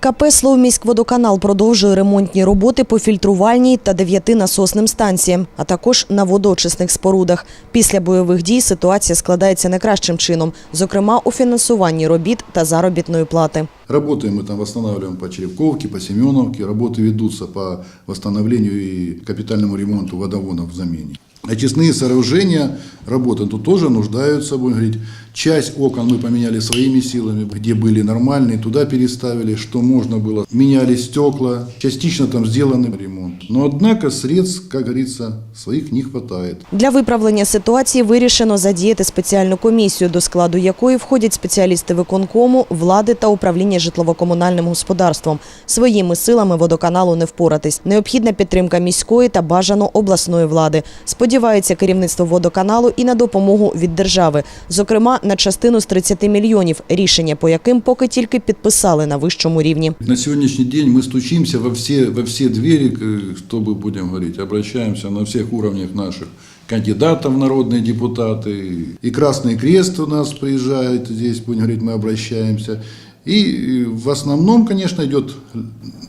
КП «Словміськводоканал» продовжує ремонтні роботи по фільтрувальній та дев'яти насосним станціям, а також на водоочисних спорудах. Після бойових дій ситуація складається не кращим чином, зокрема у фінансуванні робіт та заробітної плати. Работаем мы там, восстанавливаем по Черевковке, по Семеновке. Работы ведутся по восстановлению и капитальному ремонту водоводов в замене. Очистные сооружения работы тут тоже нуждаются, будем говорить. Часть окон мы поменяли своими силами, где были нормальные, туда переставили, что можно было. Меняли стекла, частично там сделан ремонт. Но однако средств, как говорится, своих не хватает. Для виправлення ситуації вирішено задіяти спеціальну комісію, до складу якої входять спеціалісти виконкому, влади та управління житлово-комунальним господарством. Своїми силами водоканалу не впоратись. Необхідна підтримка міської та бажано обласної влади. Сподівається керівництво водоканалу і на допомогу від держави, зокрема на частину з 30 мільйонів, рішення по яким поки тільки підписали на вищому рівні. На сегодняшний день мы стучимся во все, во все двери, к- чтобы будем говорить, обращаемся на всех уровнях наших кандидатов в народные депутаты. И Красный Крест у нас приезжает, здесь, будем говорить, мы обращаемся. И э, в основном, конечно, идет,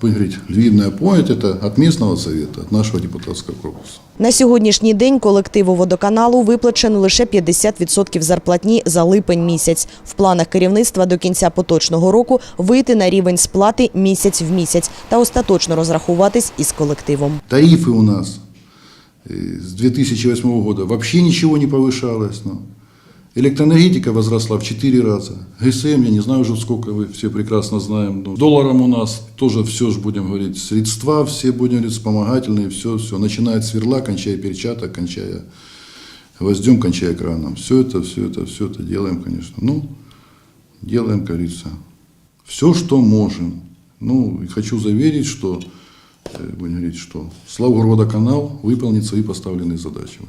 будем говорить, львиная помощь, это от местного совета, от нашего депутатского корпуса. На сьогоднішній день колективу водоканалу виплачено лише 50% зарплатні за липень місяць. В планах керівництва до кінця поточного року вийти на рівень сплати місяць в місяць та остаточно розрахуватись із колективом. Тарифы у нас э, с 2008 года вообще ничего не повышалось. Электроэнергетика возросла в 4 раза. ГСМ, я не знаю уже сколько, вы все прекрасно знаем. Ну, долларом у нас тоже все же, будем говорить, средства все, будем говорить, вспомогательные, все, все. Начиная от сверла, кончая перчаток, кончая гвоздем, кончая краном. Все это, все это, все это делаем, конечно. Ну, делаем, говорится, все, что можем. Ну, хочу заверить, что, э, будем говорить, что Славгородоканал выполнит свои поставленные задачи.